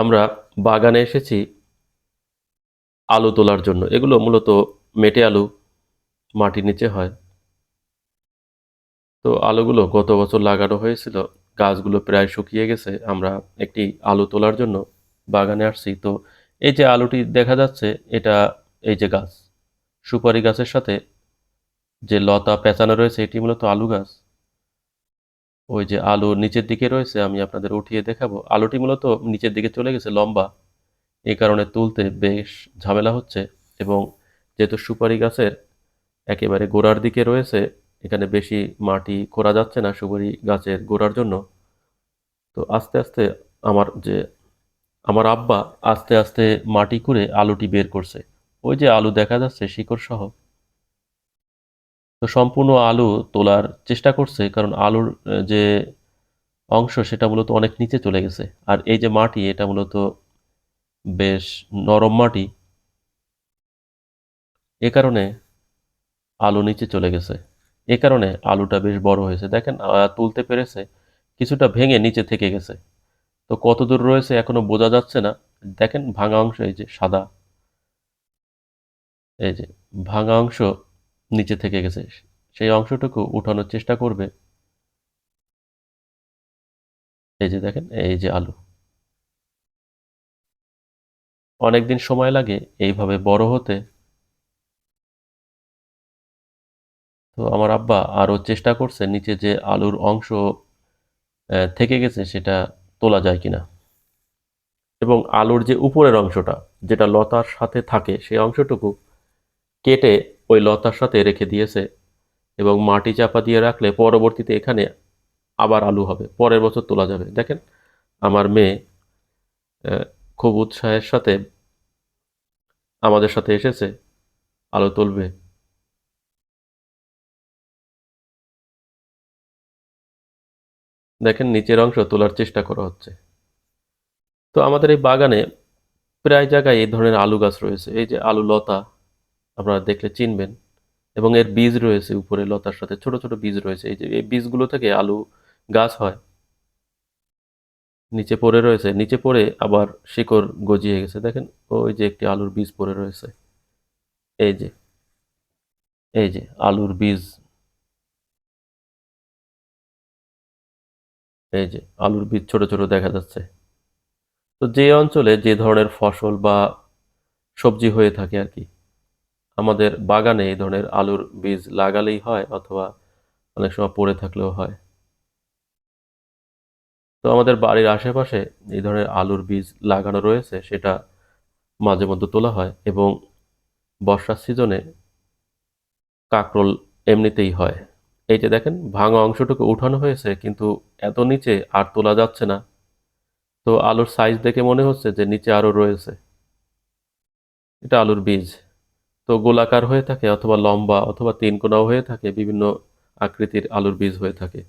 আমরা বাগানে এসেছি আলু তোলার জন্য। এগুলো মূলত মেটে আলু মাটির নিচে হয়। তো আলুগুলো গত বছর লাগানো হয়েছিল, গাছগুলো প্রায় শুকিয়ে গেছে, আমরা একটি আলু তোলার জন্য বাগানে আসছি। তো এই যে আলুটি দেখা যাচ্ছে, এটা এই যে গাছ, সুপারি গাছের সাথে যে লতা পেঁচানো রয়েছে, এটি মূলত আলু গাছ। ওই যে আলু নিচের দিকে রয়েছে, আমি আপনাদের উঠিয়ে দেখাবো। আলুটি মূলত নিচের দিকে চলে গেছে, লম্বা। এ কারণে তুলতে বেশ ঝামেলা হচ্ছে এবং যেহেতু সুপারি গাছের একেবারে গোড়ার দিকে রয়েছে, এখানে বেশি মাটি খোঁড়া যাচ্ছে না সুপারি গাছের গোড়ার জন্য। তো আস্তে আস্তে আমার যে, আমার আব্বা আস্তে আস্তে মাটি খুঁড়ে আলুটি বের করছে। ওই যে আলু দেখা যাচ্ছে শিকড় সহ তো সম্পূর্ণ আলু তোলার চেষ্টা করছে, কারণ আলুর যে অংশ সেটা মূলত অনেক নিচে চলে গেছে। আর এই যে মাটি, এটা মূলত বেশ নরম মাটি। এ কারণে আলু নিচে চলে গেছে। এ কারণে আলুটা বেশ বড় হয়েছে। দেখেন তুলতে পেরেছে, কিছুটা ভেঙে নিচে থেকে গেছে। তো কত দূর রয়েছে এখনও বোঝা যাচ্ছে না। দেখেন, ভাঙা অংশ, এই যে সাদা, এই যে ভাঙা অংশ নিচে থেকে গেছে। সেই অংশটুকু উঠানোর চেষ্টা করবে। এই যে দেখেন, এই যে আলু। অনেকদিন সময় লাগে এইভাবে বড় হতে। তো আমার আব্বা আরও চেষ্টা করছে নিচে যে আলুর অংশ থেকে গেছে সেটা তোলা যায় কিনা। এবং আলুর যে উপরের অংশটা, যেটা লতার সাথে থাকে, সেই অংশটুকু কেটে ওই লতার সাথে রেখে দিয়েছে এবং মাটি চাপা দিয়ে রাখলে পরবর্তীতে এখানে আবার আলু হবে। পরের বছর তোলা যাবে। দেখেন, আমার মেয়ে খুব উৎসাহের সাথে আমাদের সাথে এসেছে, আলু তুলবে। দেখেন, নিচের অংশ তোলার চেষ্টা করা হচ্ছে। তো আমাদের এই বাগানে প্রায় জায়গায় এই ধরনের আলু গাছ রয়েছে। এই যে আলু লতা আপনারা দেখলে চিনবেন। এবং এর বীজ রয়েছে উপরে, লতার সাথে ছোট ছোট বীজ রয়েছে। এই যে, এই বীজগুলো থেকে আলু গাছ হয়। নিচে পড়ে রয়েছে। নিচে পড়ে আবার শিকড় গজিয়ে গেছে। দেখেন, ওই যে একটি আলুর বীজ পড়ে রয়েছে। এই যে এই যে আলুর বীজ। এই যে, আলুর বীজ ছোট ছোট দেখা যাচ্ছে। তো যে অঞ্চলে যে ধরনের ফসল বা সবজি হয়ে থাকে আর কি আমাদের বাগানে এই ধরনের আলুর বীজ লাগালেই হয় অথবা অনেক সময় পড়ে থাকলেও হয়। তো আমাদের বাড়ির আশেপাশে এই ধরনের আলুর বীজ লাগানো রয়েছে, সেটা মাঝে মধ্যে তোলা হয় এবং বর্ষার সিজনে কাঁকরোল এমনিতেই হয়। এই যে দেখেন, ভাঙা অংশটুকু উঠানো হয়েছে, কিন্তু এত নিচে আর তোলা যাচ্ছে না। তো আলুর সাইজ দেখে মনে হচ্ছে যে নিচে আরও রয়েছে। এটা আলুর বীজ। তো গোলাকার হয়ে থাকে অথবা লম্বা অথবা তিন কোনাও হয়ে থাকে, বিভিন্ন আকৃতির আলুর বীজ হয়ে থাকে।